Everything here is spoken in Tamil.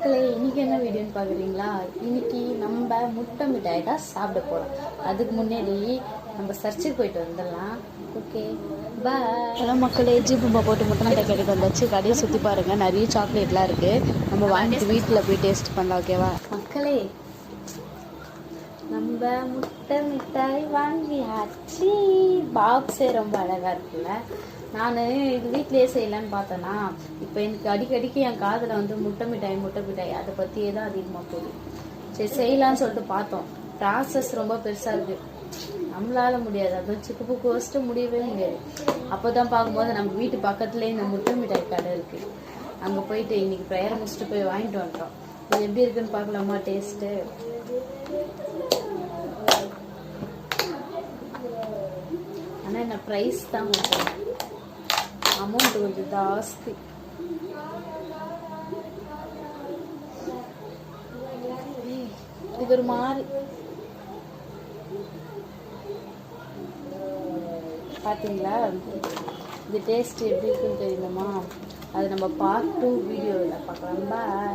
மக்களே இன்னைக்கு என்ன வீடியோன்னு பார்க்குறீங்களா? இன்னைக்கு நம்ம முட்டை மிட்டாய் தான் சாப்பிட போகிறோம் அதுக்கு முன்னாடி நம்ம சர்ச்சுக்கு போயிட்டு வந்துடலாம். ஓகே பாய் ஹலோ மக்களே ஜீபும்பா போட்டு முட்டை மிட்டாய் கடைக்கு வந்தாச்சு. கடையை சுற்றி பாருங்க நிறைய சாக்லேட்லாம் இருக்கு. நம்ம வாங்கிட்டு வீட்டில் போய் டேஸ்ட் பண்ணலாம் ஓகேவா மக்களே நம்ம முட்டை மிட்டாய் வாங்கியாச்சு. பாக்ஸே ரொம்ப அழகா இருக்குல்ல. நான் இது வீட்லயே செய்யலான்னு பார்த்தேன்னா இப்போ எனக்கு அடிக்கடிக்கு என் காதில் வந்து முட்டை மிட்டாய் முட்டை மிட்டாய் அதை பற்றியே தான் அதிகமாக போகுது. சரி செய்யலாம்னு சொல்லிட்டு பார்த்தோம். ப்ராசஸ் ரொம்ப பெருசாக இருக்குது நம்மளால முடியாது. அதுவும் சிக்கு புக்கு வச்சுட்டு முடியவே முடியாது. அப்போ தான் பார்க்கும்போது நம்ம வீட்டு பக்கத்துலேயே இந்த முட்டை மிட்டாய் கடை இருக்குது அங்கே போயிட்டு இன்னைக்கு ப்ரேயர் முடிச்சுட்டு போய் வாங்கிட்டு வந்துட்டோம். இது எப்படி இருக்குன்னு பார்க்கலாமா டேஸ்ட்டு ஆனால் என்ன ப்ரைஸ் தான் கொஞ்சம் அமௌண்ட் கொஞ்சம் ஜாஸ்தி. இது ஒரு மாதிரி பார்த்தீங்களா இது டேஸ்ட் எப்படி இருக்குன்னு தெரியுமா? அது நம்ம பார்ட் டூ வீடியோவில் பார்க்கலாம். பாய்